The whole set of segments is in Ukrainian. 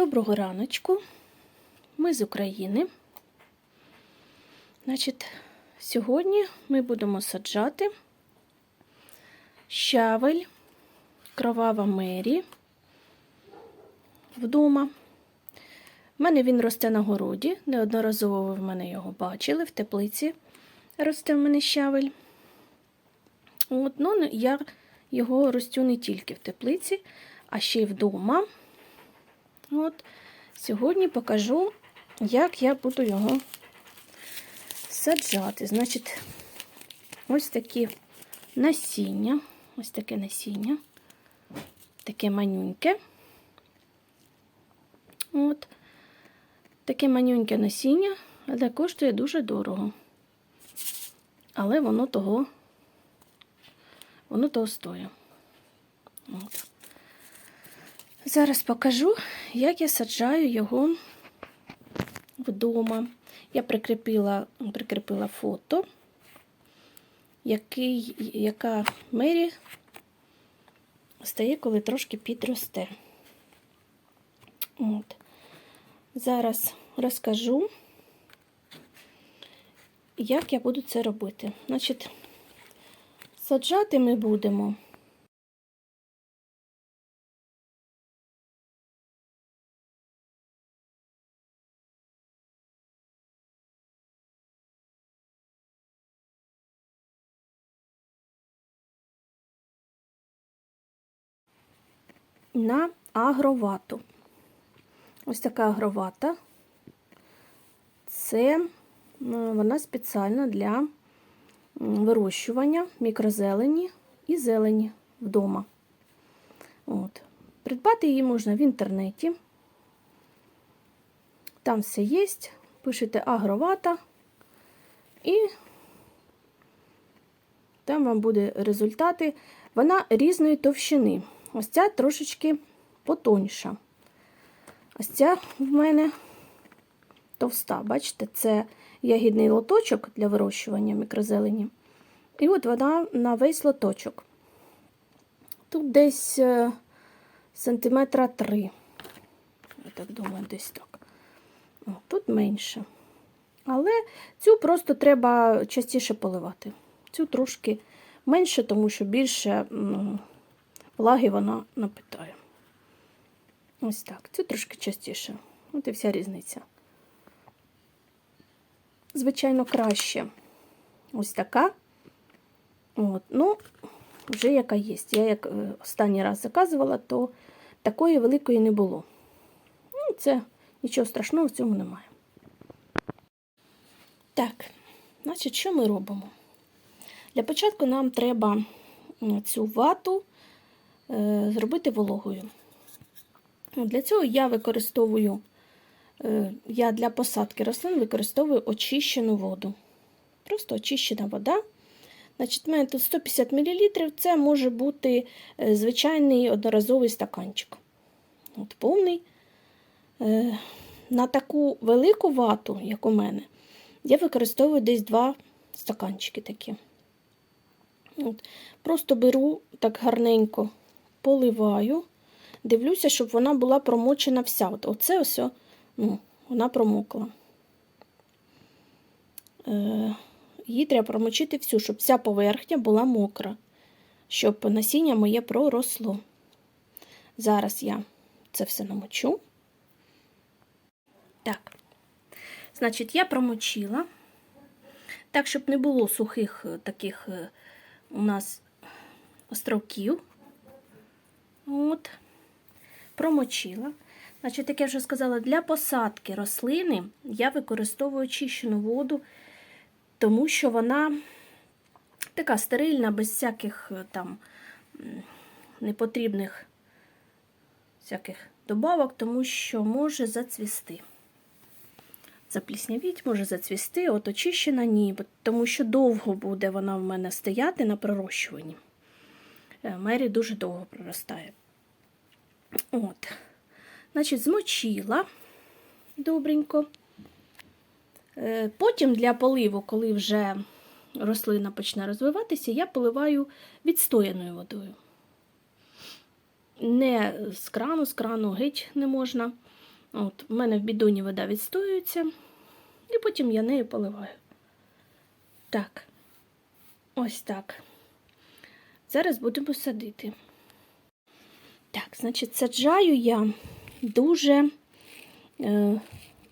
Доброго раночку. Ми з України. Значить, сьогодні ми будемо саджати щавель, кровава мері вдома. У мене він росте на городі. Неодноразово ви в мене його бачили, в теплиці росте в мене щавель. От, ну, я його ростю не тільки в теплиці, а ще й вдома. От, Сьогодні покажу, як я буду його саджати. Значить, ось такі насіння, ось таке насіння, таке манюньке. От, таке манюньке насіння, але коштує дуже дорого. Але воно того, воно того стоїть. От. Зараз покажу, як я саджаю його вдома. Я прикріпила прикріпила фото, який, яка мері стає, коли трошки підросте. От. Зараз розкажу, як я буду це робити. Значить, саджати ми будемо. На агровату. Ось така агровата. Це вона спеціальна для вирощування мікрозелені і зелені вдома. От. Придбати її можна в інтернеті. Там все є. Пишете агровата і там вам буде результати. Вона різної товщини. Ось ця трошечки потоньша. Ось ця в мене товста, бачите, це ягідний лоточок для вирощування мікрозелені. І от вона на весь лоточок. Тут десь е, сантиметра три. Я так думаю, десь так. О, тут менше. Але цю просто треба частіше поливати. Цю трошки менше, тому що більше влаги вона напитає. Ось так. Це трошки частіше. От і вся різниця. Звичайно, краще. Ось така. От, Ну, вже яка є. Я як е, останній раз заказувала, то такої великої не було. Ну, Це нічого страшного в цьому немає. Так, значить, що ми робимо? Для початку нам треба цю вату зробити вологою. Для цього я використовую, е, я для посадки рослин використовую очищену воду. Просто очищена вода. Значить, У тут 150 мл, це може бути е, звичайний одноразовий стаканчик. От Повний. На таку велику вату, як у мене, я використовую десь два стаканчики такі. От. Просто беру так гарненько поливаю, дивлюся, щоб вона була промочена вся. От Оце ось, ну, вона промокла. Е, Її треба промочити всю, щоб вся поверхня була мокра, щоб насіння моє проросло. Зараз я це все намочу. Так, значить, я промочила. Так, щоб не було сухих е, таких е, у нас островків. От, промочила. Значить, як я вже сказала, для посадки рослини я використовую очищену воду, тому що вона така стерильна, без всяких е, там непотрібних всяких добавок, тому що може зацвісти. Запліснявіть, може зацвісти, от очищена ні, тому що довго буде вона в мене стояти на пророщуванні. Е, Мері дуже довго проростає. От. Значить, змочила добренько. Е, потім для поливу, коли вже рослина почне розвиватися, я поливаю відстояною водою. Не з крану, з крану геть не можна. От, У мене в бідоні вода відстоюється, і потім я нею поливаю. Так, ось так. Зараз будемо садити. Значить, саджаю я дуже е,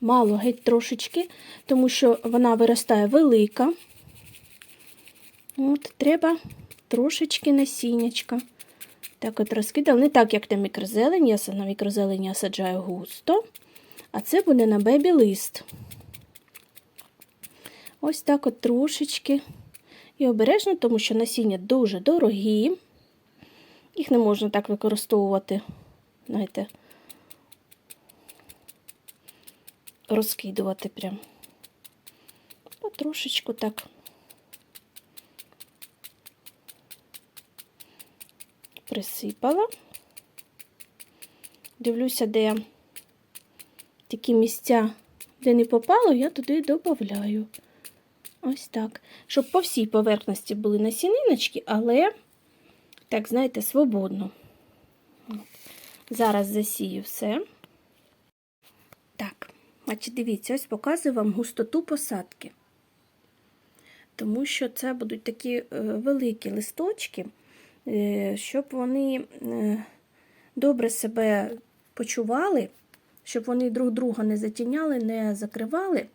мало, геть трошечки, тому що вона виростає велика. От, треба трошечки насіннячка. Так от розкидала. Не так, як на мікрозелень. Я на мікрозелень я саджаю густо, а це буде на бебі лист. Ось так от трошечки. І обережно, тому що насіння дуже дорогі. Їх не можна так використовувати, знаєте, розкидувати прям. Потрошечку так. Присипала. Дивлюся, де такі місця, де не попало, я туди додаю. Ось так. Щоб по всій поверхності були насіниночки, але, так, знаєте, свободно. Зараз засію все. Так, значить, дивіться, ось показую вам густоту посадки. Тому що це будуть такі е, великі листочки, е, щоб вони е, добре себе почували, щоб вони друг друга не затіняли, не закривали.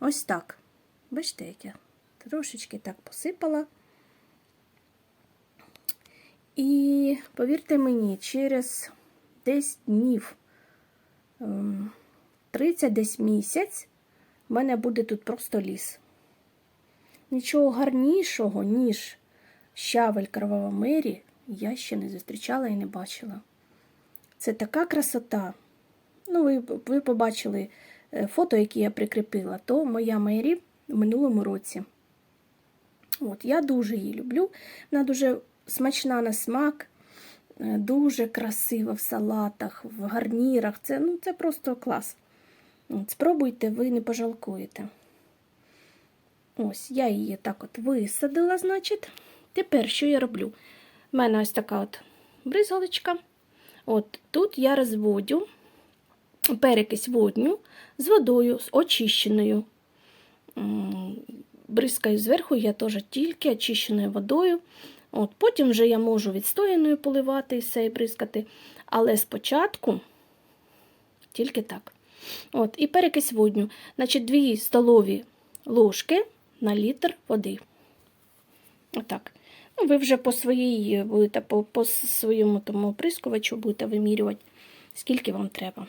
Ось так. Бачите, як я трошечки так посипала. І повірте мені, через десь днів 30 ем, десь місяць в мене буде тут просто ліс. Нічого гарнішого, ніж щавель Кровава Мері, я ще не зустрічала і не бачила. Це така красота. Ну, ви, ви побачили е, фото, які я прикріпила, то моя Мері в минулому році. От, Я дуже її люблю. Вона дуже смачна на смак, е, дуже красива в салатах, в гарнірах. Це ну, це просто клас. От, Спробуйте, ви не пожалкуєте. Ось, я її так от висадила, значить. Тепер що я роблю? У мене ось така от бризгалочка. От Тут я розводю перекись водню з водою, з очищеною бризкаю зверху, я теж тільки очищеною водою. От, Потім вже я можу відстояною поливати і все і бризкати. Але спочатку тільки так. От, І перекись водню. Значить, 2 столові ложки на літр води. Отак. Ну, Ви вже по своїй будете по, по своєму тому оприскувачу будете вимірювати, скільки вам треба.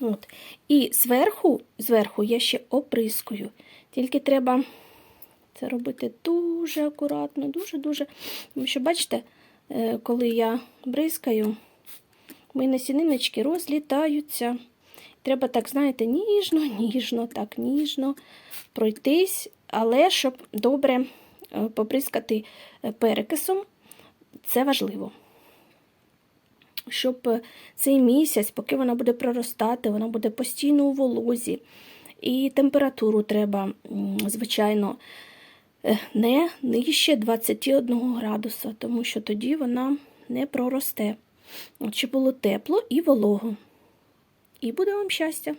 От. І зверху, зверху я ще оприскую. Тільки треба це робити дуже акуратно, дуже-дуже. Тому що, бачите, е, коли я бризкаю, мої насіниночки розлітаються. Треба так, знаєте, ніжно, ніжно, так, ніжно пройтись, але щоб добре е, поприскати е, перекисом, це важливо щоб цей місяць, поки вона буде проростати, вона буде постійно у волозі. І температуру треба, звичайно, не нижче 21 градуса, тому що тоді вона не проросте. Щоб було тепло і волого. І буде вам щастя.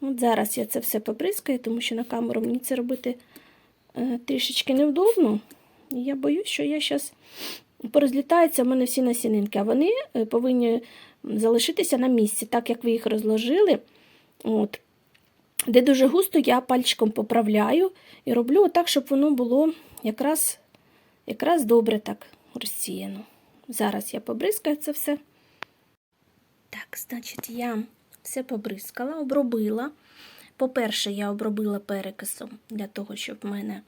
От Зараз я це все поприскаю, тому що на камеру мені це робити е, трішечки невдобно. Я боюсь, що я зараз порозлітаються в мене всі насінинки, а вони е, повинні залишитися на місці, так як ви їх розложили. От. Де дуже густо, я пальчиком поправляю і роблю так, щоб воно було якраз якраз добре так розсіяно. Зараз я побризкаю це все. Так, значить, я все побризкала, обробила. По-перше, я обробила перекисом для того, щоб в мене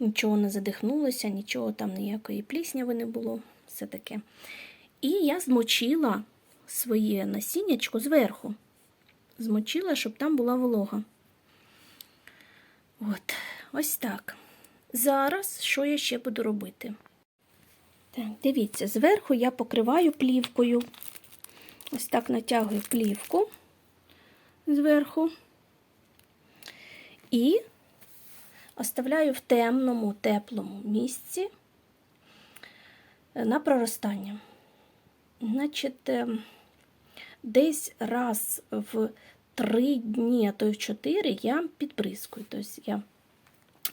нічого не задихнулося, нічого там ніякої плісняви не було. все таке. І я змочила своє насіннячко зверху. Змочила, щоб там була волога. От, ось так. Зараз що я ще буду робити? Так, Дивіться, зверху я покриваю плівкою. Ось так натягую плівку зверху. І оставляю в темному, теплому місці е, на проростання. Значить, е, десь раз в три дні, а то й чотири я підприскую. Тобто я,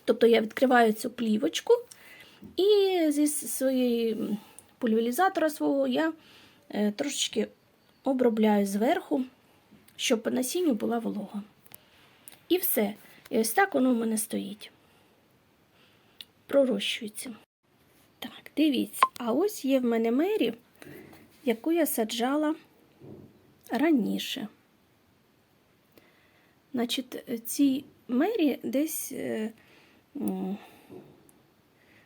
тобто я відкриваю цю плівочку і зі своєї пульверізатора свого я е, трошечки обробляю зверху, щоб по насінню була волога. І все. І ось так воно в мене стоїть. Пророщується. Так, дивіться, а ось є в мене мері, яку я саджала раніше. Значить, цій мері десь е,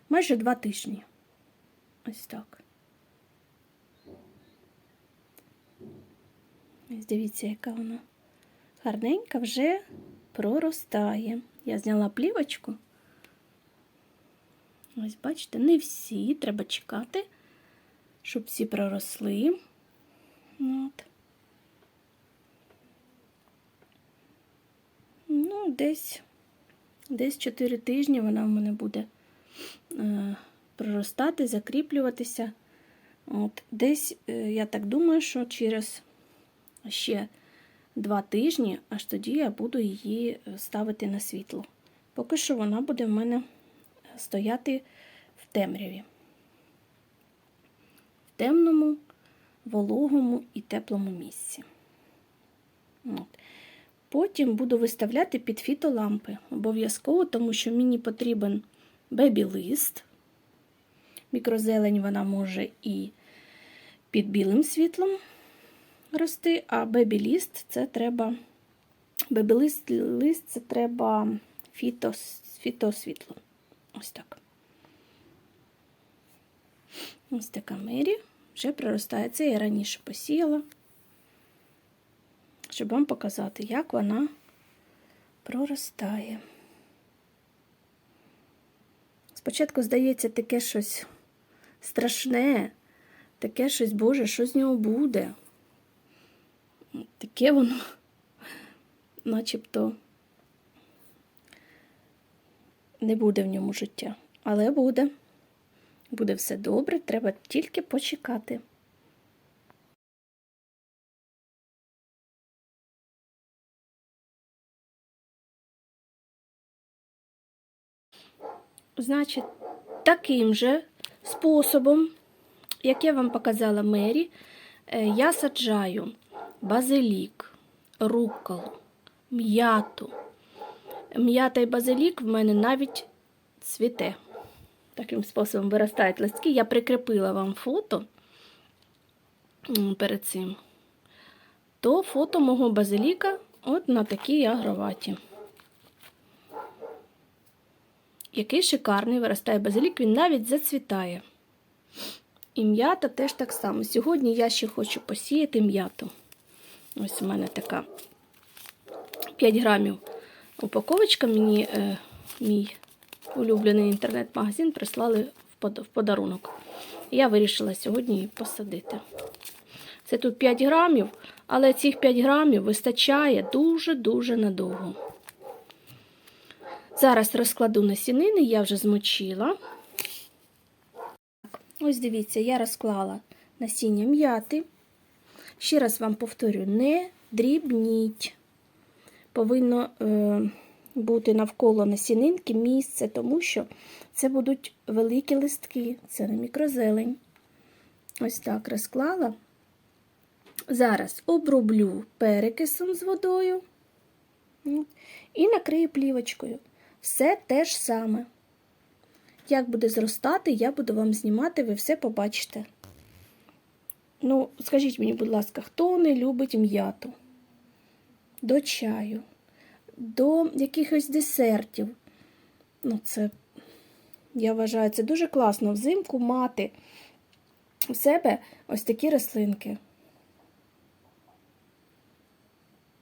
майже два тижні. Ось так. Ось дивіться, яка вона гарненька вже проростає. Я зняла плівочку. Ось, бачите, не всі, треба чекати, щоб всі проросли. От. Десь, десь 4 тижні вона в мене буде е, проростати, закріплюватися. От, Десь, е, я так думаю, що через ще 2 тижні, аж тоді я буду її ставити на світло. Поки що вона буде в мене стояти в темряві. В темному, вологому і теплому місці. От. Потім буду виставляти під фітолампи. Обов'язково, тому що мені потрібен бебі-лист. Мікрозелень вона може і під білим світлом рости, а бебі-лист це треба. Бебі-лист лист це треба фітос, фітосвітло. Ось так. Ось така мері вже проростає. Це я раніше посіяла, щоб вам показати, як вона проростає. Спочатку здається таке щось страшне, таке щось, Боже, що з нього буде. Таке воно, начебто, не буде в ньому життя. Але буде. Буде все добре, треба тільки почекати. Значить, таким же способом, як я вам показала Мері, е, я саджаю базилік, рукколу, м'яту. М'ята і базилік в мене навіть цвіте. Таким способом виростають листки. Я прикріпила вам фото перед цим. То фото мого базиліка от на такій агроваті. Який шикарний виростає базилік, він навіть зацвітає. І м'ята теж так само. Сьогодні я ще хочу посіяти м'яту. Ось у мене така 5 грамів упаковочка. Мені е, мій улюблений інтернет-магазин прислали в подарунок. Я вирішила сьогодні її посадити. Це тут 5 грамів, але цих 5 грамів вистачає дуже-дуже надовго. Зараз розкладу насінини, я вже змочила. Ось дивіться, я розклала насіння м'яти. Ще раз вам повторю: не дрібніть. Повинно е, бути навколо насінинки місце, тому що це будуть великі листки, це не мікрозелень. Ось так розклала. Зараз оброблю перекисом з водою і накрию плівочкою. Все те ж саме. Як буде зростати, я буду вам знімати, ви все побачите. Ну, скажіть мені, будь ласка, хто не любить м'яту? До чаю, до якихось десертів. Ну, це, я вважаю, це дуже класно взимку мати в себе ось такі рослинки.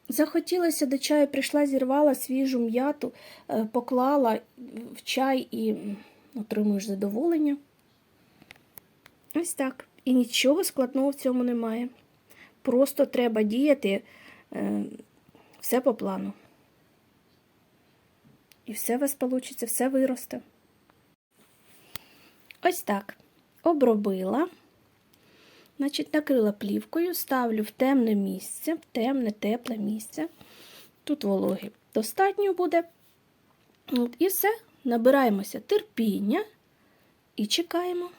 Захотілося до чаю, прийшла, зірвала свіжу м'яту, е, поклала в чай і отримуєш задоволення. Ось так. І нічого складного в цьому немає. Просто треба діяти е, все по плану. І все у вас вийде, все виросте. Ось так. Обробила. Значить, накрила плівкою, ставлю в темне місце, в темне, тепле місце. Тут вологи достатньо буде. От, і все, набираємося терпіння і чекаємо.